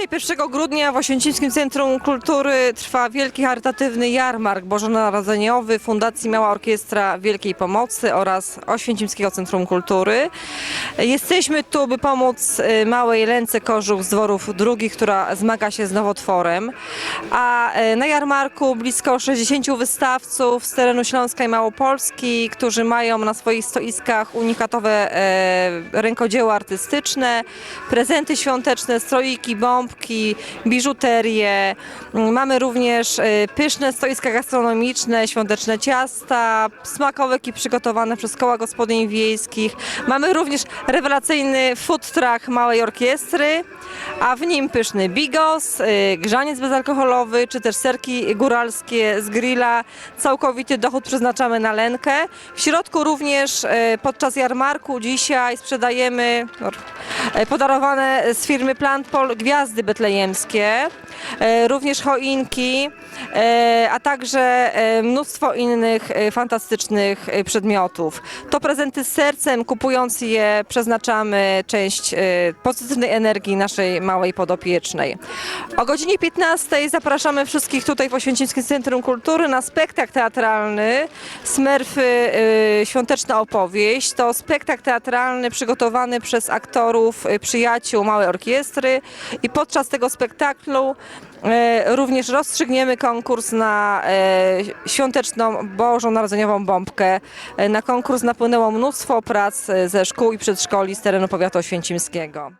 1 grudnia w Oświęcimskim Centrum Kultury trwa wielki charytatywny jarmark bożonarodzeniowy Fundacji Mała Orkiestra Wielkiej Pomocy oraz Oświęcimskiego Centrum Kultury. Jesteśmy tu, by pomóc y, małej Lence Kożuch z dworów drugich, która zmaga się z nowotworem. A y, na jarmarku blisko 60 wystawców z terenu Śląska i Małopolski, którzy mają na swoich stoiskach unikatowe e, rękodzieła artystyczne, prezenty świąteczne, stroiki, bombki, biżuterię. Mm, Mamy również e, pyszne stoiska gastronomiczne, świąteczne ciasta, smakołyki przygotowane przez koła gospodyń wiejskich. Mamy również rewelacyjny food truck małej orkiestry, a w nim pyszny bigos, y, grzaniec bezalkoholowy, czy też serki góralskie z grilla. Całkowity dochód przeznaczamy na lękę. W środku również y, podczas jarmarku dzisiaj sprzedajemy y, podarowane z firmy Plantpol gwiazdy betlejemskie, y, również choinki, y, a także mnóstwo innych fantastycznych przedmiotów. To prezenty z sercem, kupując je przeznaczamy część pozytywnej energii naszej małej podopiecznej. O godzinie 15 zapraszamy wszystkich tutaj w Oświęcimskim Centrum Kultury na spektakl teatralny Smerfy Świąteczna Opowieść. To spektakl teatralny przygotowany przez aktorów y, przyjaciół Małej Orkiestry i podczas tego spektaklu e, również rozstrzygniemy konkurs na e, świąteczną bożonarodzeniową bombkę. Na konkurs napłynęło mnóstwo prac ze szkół i przedszkoli z terenu powiatu oświęcimskiego.